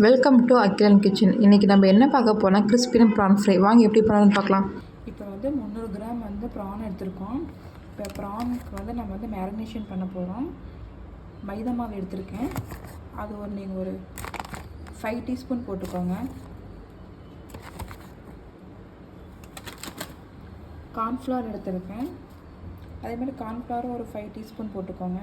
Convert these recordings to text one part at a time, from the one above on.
Welcome to அக்கிலன் kitchen இன்றைக்கி நம்ம என்ன பார்க்க போனால் கிறிஸ்பின ப்ரான் ஃப்ரை வாங்க எப்படி பண்ணணும்னு பார்க்கலாம். இப்போ வந்து முந்நூறு கிராம் வந்து ப்ரான் எடுத்திருக்கோம். இப்போ ப்ரானுக்கு வந்து நம்ம வந்து மேரினேஷன் பண்ண போகிறோம் மைதா மாவு எடுத்திருக்கேன். அது ஒரு நீங்கள் ஒரு ஃபைவ் டீஸ்பூன் போட்டுக்கோங்க. கார்ன்ஃப்ளவர் எடுத்திருக்கேன். அதே மாதிரி கார்ன்ஃப்ளவரும் ஒரு ஃபைவ் டீஸ்பூன் போட்டுக்கோங்க.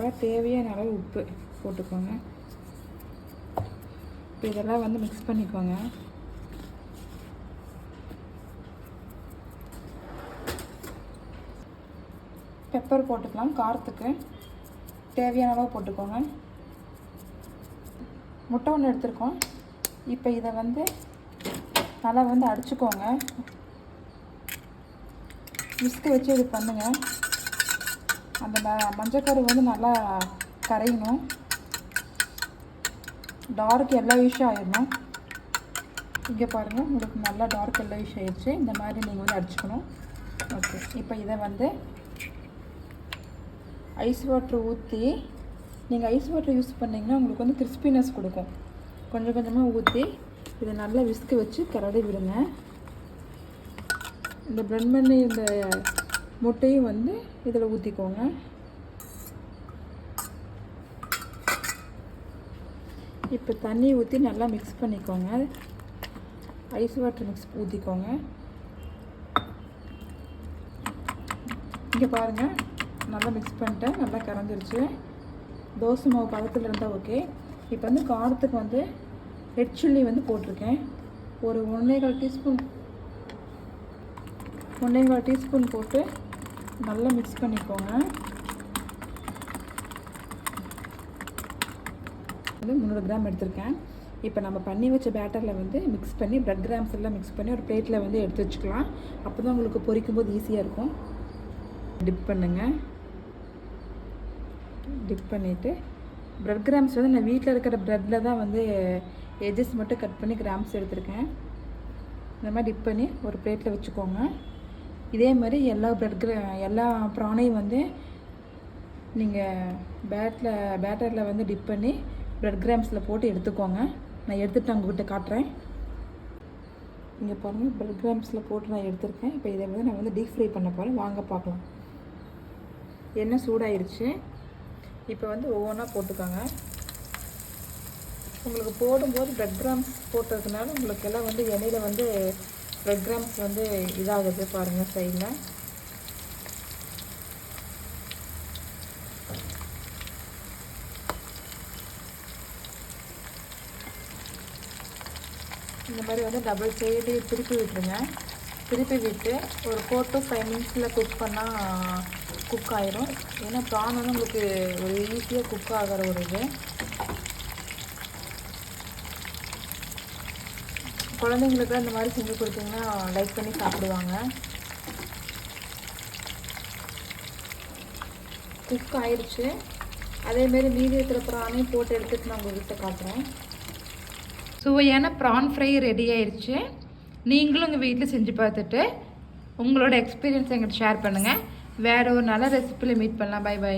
அப்புறம் தேவையான அளவு உப்பு போட்டுக்கோங்க. இப்போ இதெல்லாம் வந்து மிக்ஸ் பண்ணிக்கோங்க. பெப்பர் போட்டுக்கலாம் காரத்துக்கு. தேவையான அளவு போட்டுக்கோங்க. முட்டை ஒன்று எடுத்துருக்கோம். இப்போ இதை வந்து நல்லா வந்து அடிச்சுக்கோங்க. விஸ்கு வச்சு இது பண்ணுங்கள் அந்த ம- மஞ்சக்கரு வந்து நல்லா கரையணும். டார்க் எல்லோயிஷ் ஆயிடணும். இங்கே பாருங்கள் உங்களுக்கு நல்லா டார்க் எல்லோயிஷ் ஆயிடுச்சு. இந்த மாதிரி நீங்கள் வந்து அடிச்சுக்கணும். ஓகே இப்போ இதை வந்து ஐஸ் வாட்டர் ஊற்றி நீங்கள் ஐஸ் வாட்டர் யூஸ் பண்ணிங்கன்னா உங்களுக்கு வந்து கிறிஸ்பினஸ் கொடுக்கும். கொஞ்சம் கொஞ்சமாக ஊற்றி இதை நல்லா விஸ்க்கு வச்சு கரடி விடுங்க. இந்த பிளெண்ட் பண்ணி இந்த முட்டையும் வந்து இதில் ஊற்றிக்கோங்க இப்போ தண்ணி ஊற்றி நல்லா மிக்ஸ் பண்ணிக்கோங்க. ஐஸ் வாட்டர் மிக்ஸ் ஊற்றிக்கோங்க இங்கே பாருங்கள் நல்லா மிக்ஸ் பண்ணிட்டேன் நல்லா கரைஞ்சிருச்சு. தோசை மாவு பதத்தில் இருந்தால் ஓகே இப்போ வந்து காரத்துக்கு வந்து ரெட் சில்லி வந்து போட்டிருக்கேன். ஒரு ஒன்றேகால் டீஸ்பூன் ஒன்றேகால் டீஸ்பூன் போட்டு நல்லா மிக்ஸ் பண்ணிக்கோங்க. வந்து முந்நூறு கிராம் எடுத்திருக்கேன். இப்போ நம்ம பண்ணி வச்ச பேட்டரில் வந்து மிக்ஸ் பண்ணி ப்ரெட் கிராம்ஸ் எல்லாம் மிக்ஸ் பண்ணி ஒரு பிளேட்டில் வந்து எடுத்து வச்சுக்கலாம். அப்போ தான் உங்களுக்கு பொரிக்கும் போது ஈஸியாக இருக்கும். டிப் பண்ணுங்கள் டிப் பண்ணிவிட்டு ப்ரெட் கிராம்ஸ் வந்து நான் வீட்டில் இருக்கிற ப்ரெட்டில் தான் வந்து எஜஸ் மட்டும் கட் பண்ணி கிராம்ஸ் எடுத்திருக்கேன். இந்த மாதிரி டிப் பண்ணி ஒரு பிளேட்டில் வச்சுக்கோங்க. இதே மாதிரி எல்லா இருக்கிற எல்லா ப்ரானையும் வந்து நீங்கள் பேட்டில் பேட்டரில் வந்து டிப் பண்ணி ப்ரெட் கிராம்ஸில் போட்டு எடுத்துக்கோங்க. நான் எடுத்துகிட்டு உங்ககிட்ட காட்டுறேன். இங்கே பாருங்கள் ப்ரெட் கிராம்ஸில் போட்டு நான் எடுத்திருக்கேன். இப்போ இதை வந்து நான் வந்து டீப் ஃப்ரை பண்ண போகிறேன் வாங்க பார்க்கலாம். எண்ணெய் சூடாயிருச்சு. இப்போ வந்து ஒவ்வொன்றா போட்டுக்கோங்க. உங்களுக்கு போடும்போது ப்ரெட் கிராம்ஸ் போட்டதுனால உங்களுக்கு எல்லாம் வந்து எண்ணெயில் வந்து பிரெட் கிராம்ஸ் வந்து இதாகுது பாருங்கள் சைடில் இந்த மாதிரி வந்து டபுள் சைடு திருப்பி விட்டுருங்க. திருப்பி விட்டு ஒரு ஃபோர் டு ஃபைவ் மினிட்ஸில் குக் பண்ணால் குக் ஆயிரும். ஏன்னா ப்ரான் வந்து உங்களுக்கு ஒரு ஈஸியாக குக் ஆகிற ஒரு இது. குழந்தைங்களுக்கு இந்த மாதிரி செஞ்சு கொடுத்தீங்கன்னா லைக் பண்ணி சாப்பிடுவாங்க. குக் ஆயிடுச்சு அதேமாரி மீதி இருக்கிற ப்ரானையும் போட்டு எடுத்துட்டு நான் உங்கள்கிட்ட காட்டுறேன். சுவையான ப்ரான் ஃப்ரை ரெடி ஆயிடுச்சு நீங்களும் உங்கள் வீட்டில் செஞ்சு பார்த்துட்டு உங்களோட எக்ஸ்பீரியன்ஸ் எங்கிட்ட ஷேர் பண்ணுங்கள் வேறு ஒரு நல்ல ரெசிப்பியில் மீட் பண்ணலாம். Bye bye